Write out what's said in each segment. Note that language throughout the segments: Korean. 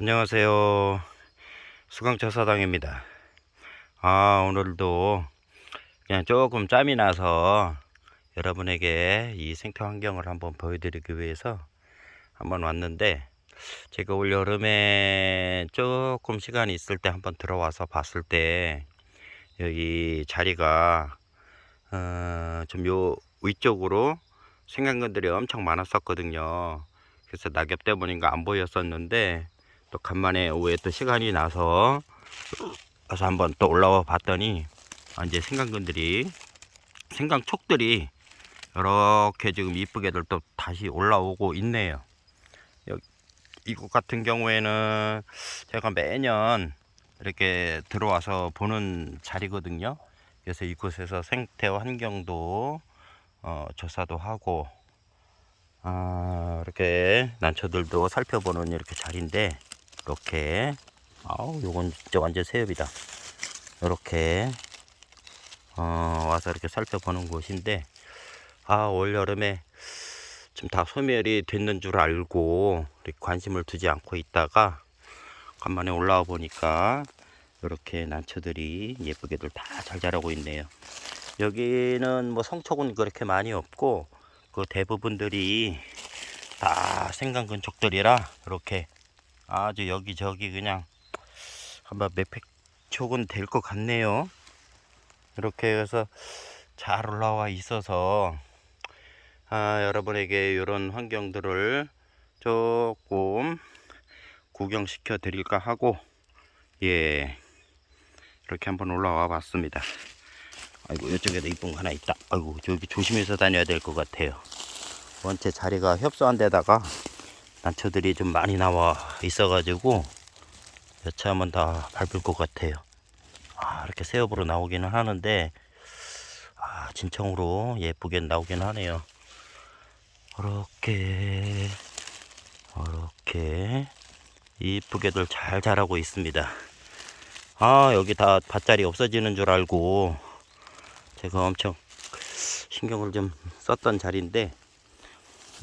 안녕하세요. 수강처사당입니다. 아, 오늘도 그냥 조금 짬이 나서 여러분에게 이 생태 환경을 한번 보여드리기 위해서 한번 왔는데 제가 올 여름에 조금 시간이 있을 때 한번 들어와서 봤을 때 여기 자리가 어, 좀 요 위쪽으로 생강근들이 엄청 많았었거든요. 그래서 낙엽 때문인가 안 보였었는데 또 간만에 오후에 또 시간이 나서 가서 한번 또 올라와 봤더니 아, 이제 생강근들이 생강촉들이 이렇게 지금 이쁘게들 또 다시 올라오고 있네요. 이곳 같은 경우에는 제가 매년 이렇게 들어와서 보는 자리거든요. 그래서 이곳에서 생태 환경도 어, 조사도 하고 아, 이렇게 난초들도 살펴보는 이렇게 자리인데 이렇게. 아우 요건 진짜 완전 새엽이다. 이렇게 어, 와서 이렇게 살펴보는 곳인데 아 올 여름에 좀 다 소멸이 됐는 줄 알고 관심을 두지 않고 있다가 간만에 올라와 보니까 이렇게 난초들이 예쁘게들 다 잘 자라고 있네요. 여기는 뭐 성촉은 그렇게 많이 없고 그 대부분들이 다 생강 근촉들이라 이렇게 아주 여기저기 그냥 한번 몇백 촉은 될 것 같네요. 이렇게 해서 잘 올라와 있어서 아, 여러분에게 이런 환경들을 조금 구경시켜 드릴까 하고 예 이렇게 한번 올라와 봤습니다. 아이고 이쪽에도 이쁜 거 하나 있다. 아이고 저기 조심해서 다녀야 될 것 같아요. 원체 자리가 협소한 데다가 난초들이 좀 많이 나와 있어가지고 여차하면 다 밟을 것 같아요. 아, 이렇게 새업으로 나오기는 하는데 아, 진청으로 예쁘게 나오긴 하네요. 이렇게 이렇게 이쁘게들 잘 자라고 있습니다. 아 여기 다 밭자리 없어지는 줄 알고 제가 엄청 신경을 좀 썼던 자리인데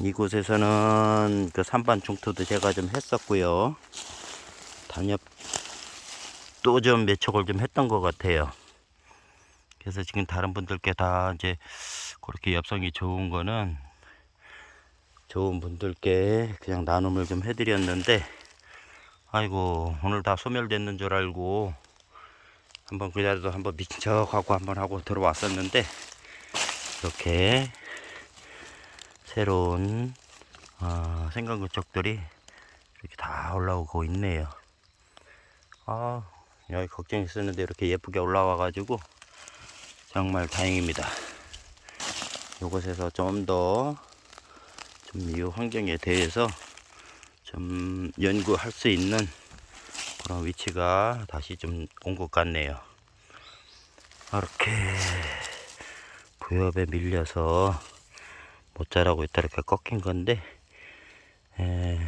이곳에서는 그 산반 중투도 제가 좀 했었고요. 단엽도 좀 매촉을 좀 했던 것 같아요. 그래서 지금 다른 분들께 다 이제 그렇게 엽성이 좋은 거는 좋은 분들께 그냥 나눔을 좀 해드렸는데 아이고 오늘 다 소멸됐는 줄 알고 한번 그래도 한번 미척하고 한번 하고 들어왔었는데 이렇게 새로운 어, 생강근촉들이 이렇게 다 올라오고 있네요. 아 여기 걱정했었는데 이렇게 예쁘게 올라와 가지고 정말 다행입니다. 이곳에서 좀 더 좀 이 환경에 대해서 좀 연구할 수 있는 그런 위치가 다시 좀 온 것 같네요. 이렇게 부엽에 밀려서 못 자라고 있다 이렇게 꺾인 건데 에,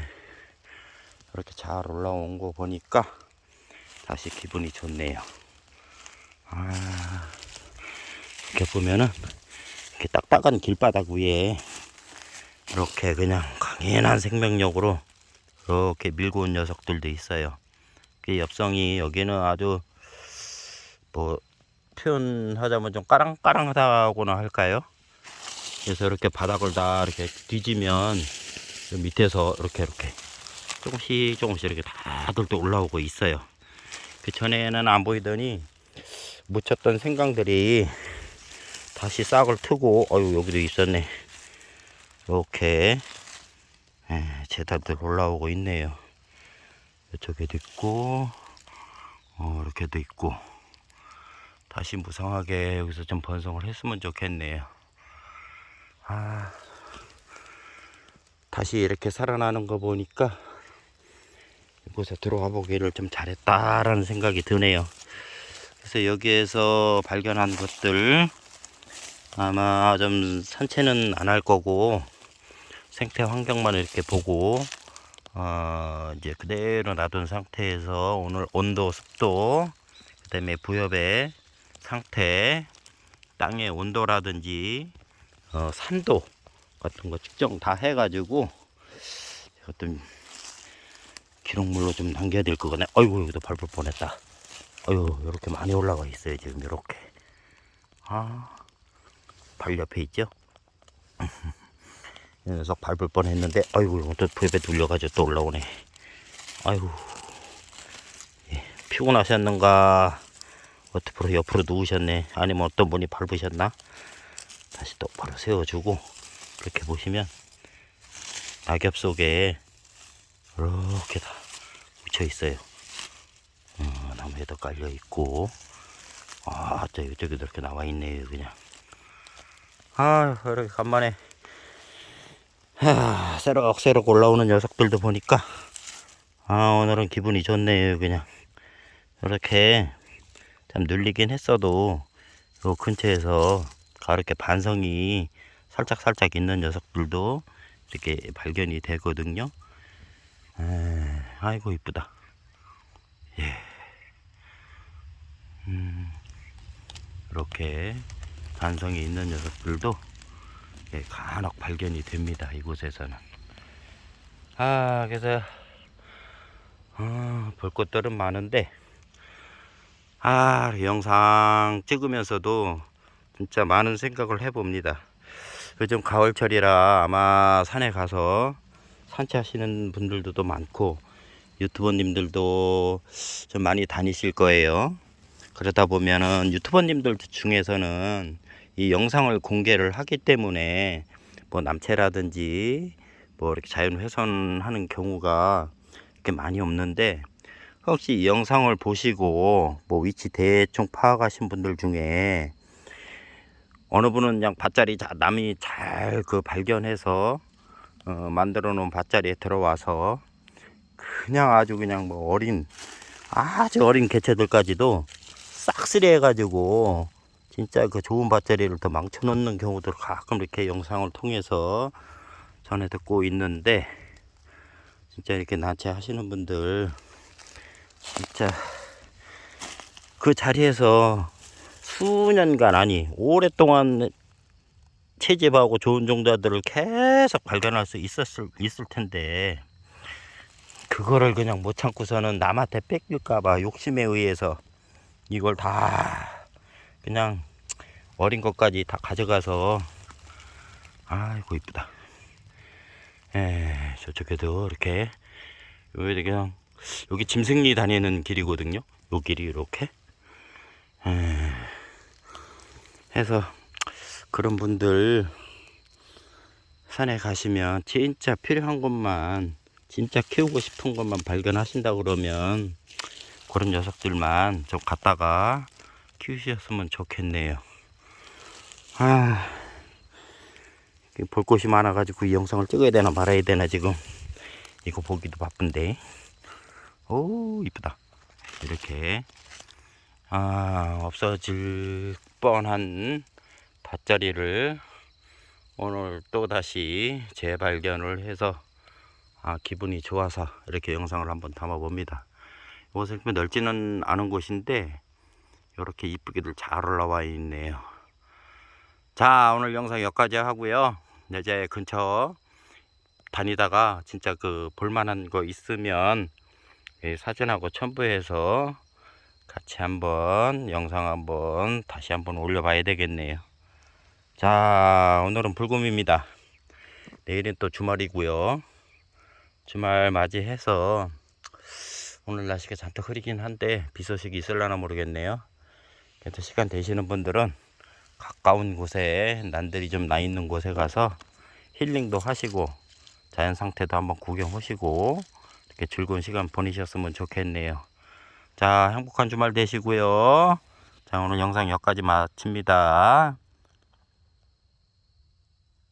이렇게 잘 올라온 거 보니까 다시 기분이 좋네요. 아, 이렇게 보면은 이렇게 딱딱한 길바닥 위에 이렇게 그냥 강인한 생명력으로 이렇게 밀고 온 녀석들도 있어요. 그 엽성이 여기는 아주 뭐 표현하자면 좀 까랑까랑하다고나 할까요? 그래서 이렇게 바닥을 다 이렇게 뒤지면 밑에서 이렇게 이렇게 조금씩 조금씩 이렇게 다들 또 올라오고 있어요. 그 전에는 안 보이더니 묻혔던 생강들이 다시 싹을 트고 어유 여기도 있었네. 이렇게 예, 제달들 올라오고 있네요. 이쪽에도 있고 어, 이렇게도 있고 다시 무성하게 여기서 좀 번성을 했으면 좋겠네요. 아, 다시 이렇게 살아나는 거 보니까 이곳에 들어와 보기를 좀 잘했다라는 생각이 드네요. 그래서 여기에서 발견한 것들 아마 좀 산채는 안 할 거고 생태 환경만 이렇게 보고 어 이제 그대로 놔둔 상태에서 오늘 온도, 습도, 그 다음에 부엽의 상태, 땅의 온도라든지 어, 산도 같은 거 측정 다 해가지고 어떤 기록물로 좀 남겨야 될 거네. 아이고 여기도 밟을 뻔했다. 아유 이렇게 많이 올라가 있어요 지금 이렇게. 아, 발 옆에 있죠? 이 녀석 밟을 뻔했는데, 아이고 또 벽에 눌려가지고 또 올라오네. 아이고 예, 피곤하셨는가? 어떻게 옆으로 누우셨네? 아니면 어떤 분이 밟으셨나? 다시 똑바로 세워주고 이렇게 보시면 낙엽 속에 이렇게 다 묻혀 있어요. 어, 나무에도 깔려 있고, 아, 저 이쪽에도 이렇게 나와 있네요, 그냥. 아, 이렇게 간만에 하, 새록새록 올라오는 녀석들도 보니까 아, 오늘은 기분이 좋네요, 그냥. 이렇게 참 눌리긴 했어도 요 근처에서 가렇게 반성이 살짝 살짝 있는 녀석들도 이렇게 발견이 되거든요. 에, 아이고 이쁘다. 예. 음, 이렇게 반성이 있는 녀석들도 예, 간혹 발견이 됩니다. 이곳에서는. 아, 그래서 아, 볼 것들은 많은데 아, 영상 찍으면서도 진짜 많은 생각을 해봅니다. 요즘 가을철이라 아마 산에 가서 산책하시는 분들도 또 많고 유튜버님들도 좀 많이 다니실 거예요. 그러다 보면은 유튜버님들 중에서는 이 영상을 공개를 하기 때문에 뭐 남체라든지 뭐 이렇게 자연 훼손하는 경우가 이렇게 많이 없는데 혹시 이 영상을 보시고 뭐 위치 대충 파악하신 분들 중에 어느 분은 그냥 밭자리 자- 남이 잘 그 발견해서 어, 만들어 놓은 밭자리에 들어와서 그냥 아주 그냥 뭐 어린 아주 어린 개체들까지도 싹쓸이 해가지고 진짜 그 좋은 밭자리를 더 망쳐 놓는 경우도 가끔 이렇게 영상을 통해서 전해 듣고 있는데 진짜 이렇게 난체 하시는 분들 진짜 그 자리에서 수년간 아니 오랫동안 채집하고 좋은 종자들을 계속 발견할 수 있었을 있을 텐데 그거를 그냥 못 참고서는 남한테 뺏길까봐 욕심에 의해서 이걸 다 그냥 어린 것까지 다 가져가서 아이고 이쁘다. 에 저쪽에도 이렇게 여기 그냥 여기 짐승리 다니는 길이거든요. 요 길이 이렇게 에, 해서 그런 분들 산에 가시면 진짜 필요한 것만 진짜 키우고 싶은 것만 발견하신다 그러면 그런 녀석들만 좀 갖다가 키우셨으면 좋겠네요. 아, 이볼 곳이 많아 가지고 이 영상을 찍어야 되나 말아야 되나 지금 이거 보기도 바쁜데. 오 이쁘다. 이렇게 아 없어질 뻔한 밭자리를 오늘 또 다시 재발견을 해서 아 기분이 좋아서 이렇게 영상을 한번 담아 봅니다. 이곳은 그렇게 넓지는 않은 곳인데 이렇게 이쁘게들 잘 올라와 있네요. 자 오늘 영상 여기까지 하고요. 이제 근처 다니다가 진짜 그 볼만한 거 있으면 예, 사진하고 첨부해서 같이 한번 영상 한번 다시 한번 올려봐야 되겠네요. 자 오늘은 불금입니다. 내일은 또 주말이고요. 주말 맞이해서 오늘 날씨가 잔뜩 흐리긴 한데 비 소식이 있을려나 모르겠네요. 그래서 시간 되시는 분들은 가까운 곳에 난들이 좀 나 있는 곳에 가서 힐링도 하시고 자연 상태도 한번 구경 하시고 이렇게 즐거운 시간 보내셨으면 좋겠네요. 자, 행복한 주말 되시고요. 자, 오늘 영상 여기까지 마칩니다.